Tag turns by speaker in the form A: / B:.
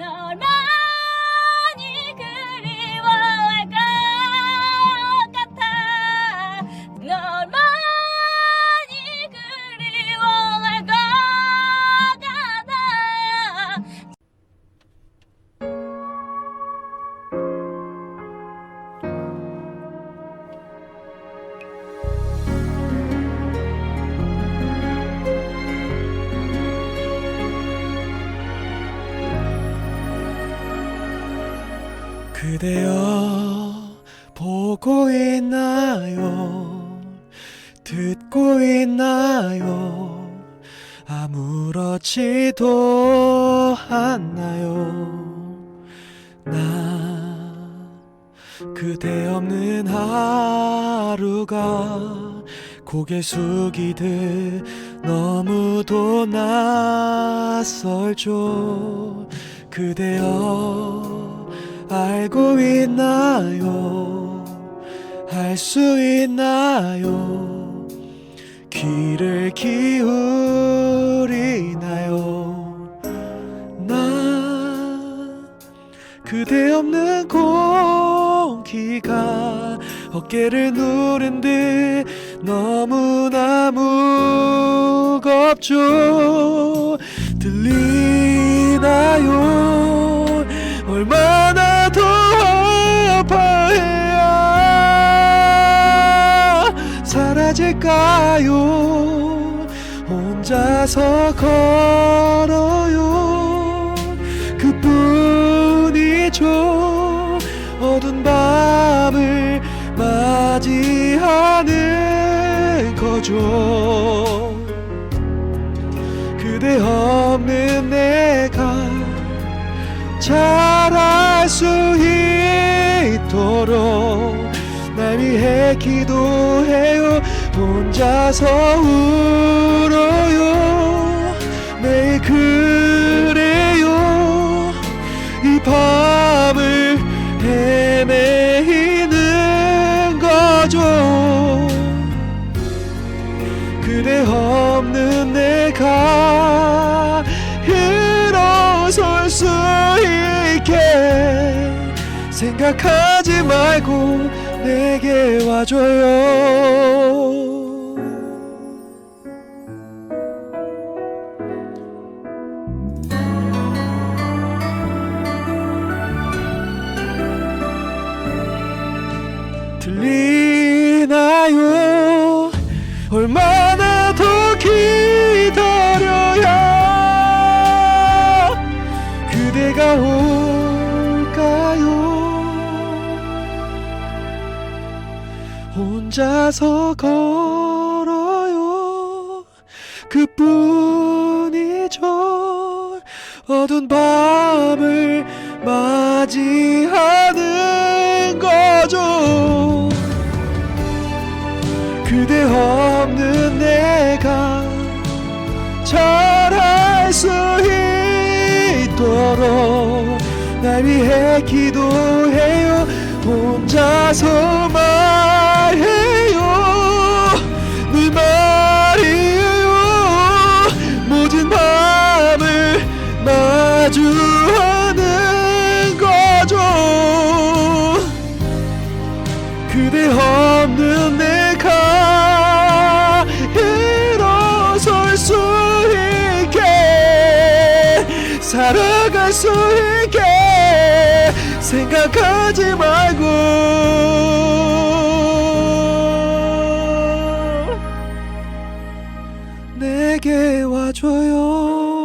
A: No, no.
B: 그대여 보고 있나요? 듣고 있나요? 아무렇지도 않나요? 나 그대 없는 하루가 고개 숙이듯 너무도 낯설죠. 그대여 알고 있나요? 할 수 있나요? 귀를 기울이나요? 나 그대 없는 공기가 어깨를 누른 듯 너무나 무겁죠. 들리 사라질까요? 혼자서 걸어요. 그뿐이죠. 어두운 밤을 맞이하는 거죠. 그대 없는 내가 잘할 수 있도록 날 위해 기도해요 혼자서 울어요. 매일 그래요. 이 밤을 헤매이는 거죠. 그대 없는 내가 일어설 수 있게 생각하지 말고 내게 와줘요 얼마나 더 기다려야 그대가 올까요? 혼자서 걸어요. 그뿐이죠 어두운 밤을 맞이하는 날 위해 기도해요. 혼자서 말해요. 늘 말이에요. 모든 밤을 마주하는 거죠. 그대 없는 내가 일어설 수 있게 살아갈 수 있게 생각하지 말고. 내게 와줘요